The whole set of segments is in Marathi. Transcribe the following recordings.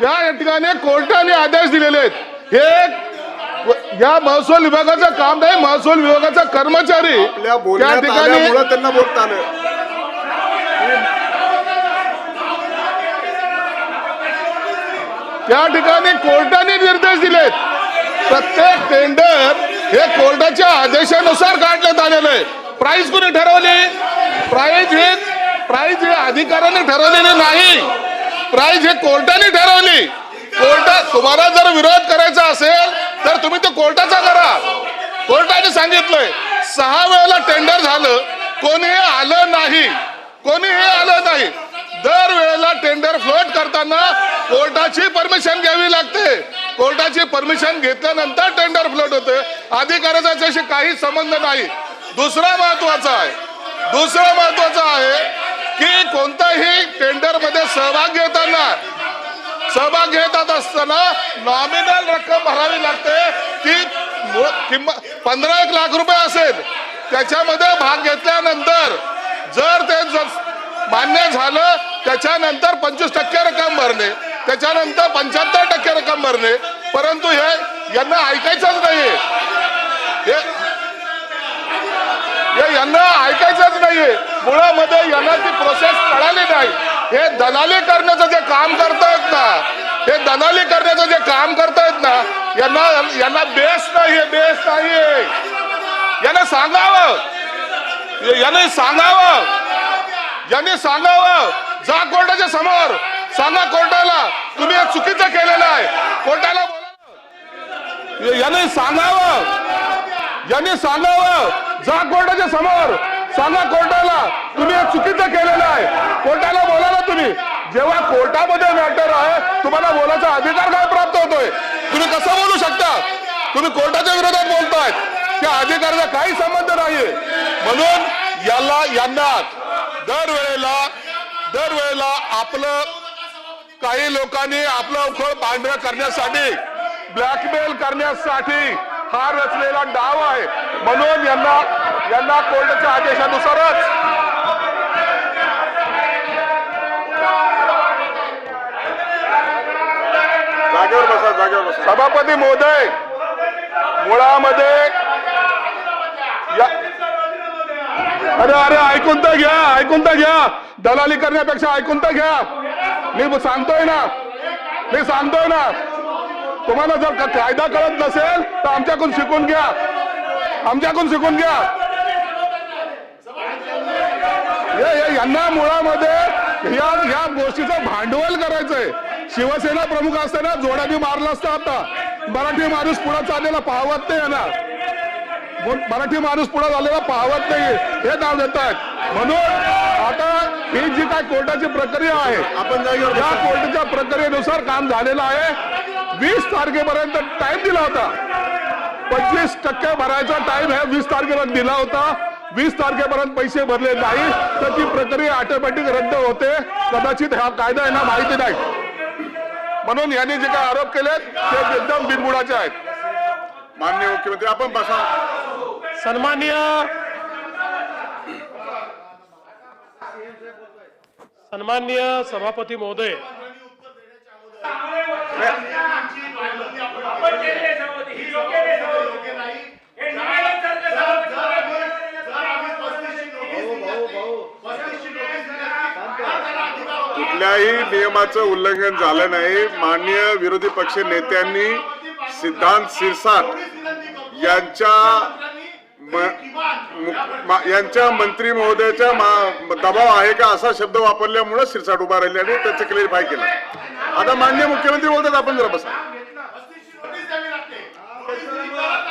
त्या ठिकाणी कोर्टाने आदेश दिलेले आहेत. हे या महसूल विभागाचं काम नाही महसूल विभागाचा कर्मचारी त्या ठिकाणी त्यांना बोलता आलं. त्या ठिकाणी कोर्टाने निर्देश दिलेत प्रत्येक टेंडर हे कोर्टाच्या आदेशानुसार काढण्यात आलेलं आहे. प्राइस कोणी ठरवली? प्राइस हे प्राइस हे अधिकाऱ्याने ठरवलेली नाही. प्राइस हे कोर्टाने ठरवली. कोर्टात तुम्हाला जर विरोध करायचा असेल तर तुम्ही तो कोर्टाचा करा. कोर्टाने सांगितलंय सहा वेळेला टेंडर झालं कोणी आलं नाही. कोणीही आलं नाही. दर वेळेला टेंडर फ्लोट करताना कोर्टाची परमिशन घ्यावी लागते. कोर्टाची परमिशन घेतल्यानंतर टेंडर फ्लोट होते. अधिकाऱ्याचा काही संबंध नाही. दुसरा महत्त्वाचा आहे. दुसरं महत्वाचं आहे की कोणत्याही टेंडरमध्ये सहभाग घेताना सहभाग घेतात असताना नॉमिनल रक्कम भरावी लागते. ती किंमत पंधरा एक लाख रुपये असेल त्याच्यामध्ये भाग घेतल्यानंतर जर ते मान्य झालं त्याच्यानंतर पंचवीस टक्के रक्कम भरणे त्याच्यानंतर पंच्याहत्तर टक्के रक्कम भरणे परंतु हे यांना ऐकायचंच नाही हे हे यांना ऐकायचंच नाहीये. मुळामध्ये यांना ती प्रोसेस कळाली नाही. हे दलाली करण्याचं जे काम करतायत ना हे दलाली करण्याचं जे काम करतायत ना यांना यांना बेस नाहीये बेस नाहीये. यांना सांगावं. याने सांगावं. यांनी सांगावं. जा कोर्टाच्या समोर. सांगा कोर्टाला तुम्ही हे चुकीचं केलेलं आहे. कोर्टाला बोला. याने सांगावं. यांनी सांगावं. जा कोर्टाच्या समोर. सांगा कोर्टाला तुम्ही हे चुकीचं केलेलं आहे. कोर्टाला बोला ना तुम्ही. जेव्हा कोर्टामध्ये मॅटर आहे तुम्हाला बोलायचा अधिकार काय प्राप्त होतोय? तुम्ही कसं बोलू शकता? तुम्ही कोर्टाच्या विरोधात बोलताय त्या अधिकाराचा काही संबंध नाहीये. म्हणून याला यांना दरवेळेला दरवेळेला आपलं काही लोकांनी आपलं उखळ पांढरं करण्यासाठी ब्लॅकमेल करण्यासाठी हा रचलेला डाव आहे. म्हणून यांना यांना कोर्टाच्या आदेशानुसारच. जागेवर बसा जागेवर बसा. सभापती महोदय मुळामध्ये या- अरे अरे ऐकून तर घ्या ऐकून तर घ्या. दलाली करण्यापेक्षा ऐकून तर घ्या. मी सांगतोय ना. मी सांगतोय ना. तुम्हाला जर कायदा कळत नसेल तर आमच्याकडून शिकून घ्या. आमच्याकडून शिकून घ्या. यांना मुळामध्ये या या गोष्टीचं भांडवल करायचंय. शिवसेना प्रमुख असताना जोडा बी मारला असता आता. मराठी माणूस पुढे चाललेला पाहवत नाही यांना. मराठी माणूस पुढे झालेला पाहवत नाही. हे नाव देतात म्हणून आता ही जी काय कोर्टाची प्रक्रिया आहे आपण या. कोर्टाच्या प्रक्रियेनुसार काम झालेलं आहे. वीस तारखेपर्यंत टाइम दिला होता. पंचवीस टक्के भरायचा टाइम आहे वीस तारखेला दिला होता. वीस तारखेपर्यंत पैसे भरले नाही तर ती प्रक्रिया ऑटोमॅटिक रद्द होते. कदाचित हा कायदा यांना माहिती नाही. म्हणून यांनी जे काही आरोप केलेत ते एकदम बिनबुडाचे आहेत. माननीय मुख्यमंत्री आपण बसा. सन्माननीय सन्माननीय सभापती महोदय कुठल्याही नियमाचं उल्लंघन झालं नाही. माननीय विरोधी पक्ष नेत्यांनी सिद्धांत शिरसाट यांच्या यांच्या मंत्री महोदयाच्या दबाव आहे का असा शब्द वापरल्यामुळे शिरसाट उभा राहिले आणि त्याचं क्लिअरिफाय केलं. आता माननीय मुख्यमंत्री बोलतात आपण जरा बसा.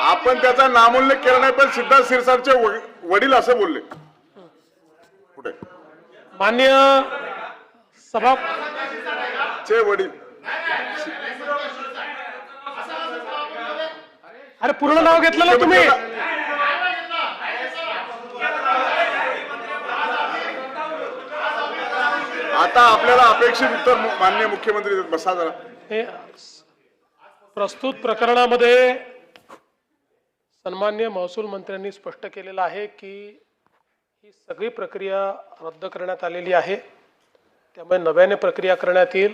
आपण त्याचा नामोल्लेख केला नाही पण सिद्धार्थ शिरसाटचे वडील असं बोलले. कुठे? मान्य सभा चे वडील. अरे पूर्ण नाव घेतलं ना तुम्ही. आता आपल्याला अपेक्षित उत्तर मु- माननीय मुख्यमंत्री. बसा जरा. हे प्रस्तुत प्रकरणामध्ये सन्मान्य महसूल मंत्र्यांनी स्पष्ट केलेलं आहे की ही सगळी प्रक्रिया रद्द करण्यात आलेली आहे. त्यामुळे नव्याने प्रक्रिया करण्यात येईल.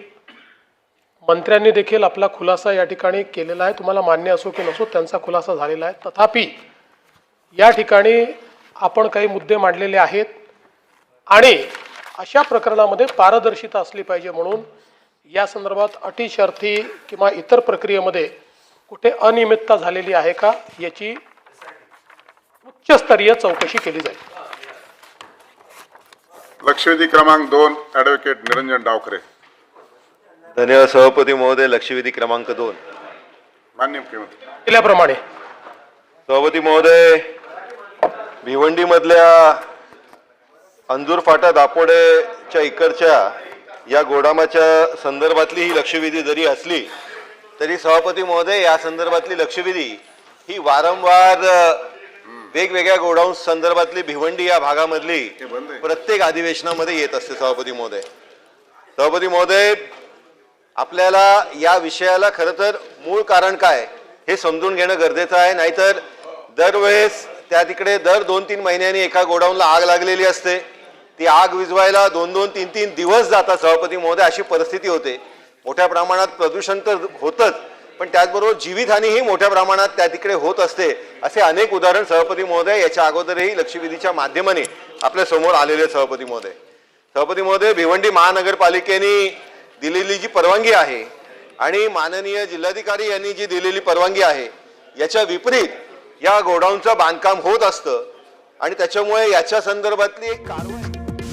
मंत्र्यांनी देखील आपला खुलासा या ठिकाणी केलेला आहे. तुम्हाला मान्य असो की नसो त्यांचा खुलासा झालेला आहे. तथापि या ठिकाणी आपण काही मुद्दे मांडलेले आहेत आणि अशा प्रकरणामध्ये पारदर्शिता असली पाहिजे म्हणून या संदर्भात अटी शर्थी किंवा इतर प्रक्रियेमध्ये कुठे अनियमितता झालेली आहे का याची उच्चस्तरीय चौकशी केली जाईल. लक्षवेधी क्रमांक दोन ऍडव्होकेट निरंजन डावखरे. धन्यवाद सभापती महोदय. लक्षवेधी क्रमांक दोन. मान्य मुख्यमंत्री. केल्याप्रमाणे सभापती महोदय भिवंडीमधल्या अंजूर फाटा दापोडेच्या इकडच्या या गोडामाच्या संदर्भातली ही लक्षवेधी जरी असली तरी सभापती महोदय या संदर्भातली लक्षवेधी ही वारंवार वेगवेगळ्या गोडाऊन संदर्भातली भिवंडी या भागामधली. प्रत्येक अधिवेशनामध्ये येत असते सभापती महोदय. सभापती महोदय आपल्याला या विषयाला खरं तर मूळ कारण काय हे समजून घेणं गरजेचं आहे. नाहीतर दरवेळेस त्या तिकडे दर दोन तीन महिन्यांनी एका गोडाऊनला आग लागलेली असते. ती आग विझवायला दोन दोन तीन तीन दिवस जातात सभापती महोदय अशी परिस्थिती होते. मोठ्या प्रमाणात प्रदूषण तर होतच. पण त्याचबरोबर जीवितहानीही मोठ्या प्रमाणात त्या तिकडे होत असते असे अनेक उदाहरण सभापती महोदय याच्या अगोदरही लक्षवेधीच्या माध्यमाने आपल्यासमोर आलेले सभापती महोदय. सभापती महोदय भिवंडी महानगरपालिकेने दिलेली जी परवानगी आहे आणि माननीय जिल्हाधिकारी यांनी जी दिलेली परवानगी आहे याच्या विपरीत या गोडाऊनचं बांधकाम होत असतं आणि त्याच्यामुळे याच्या संदर्भातली एक कारवाई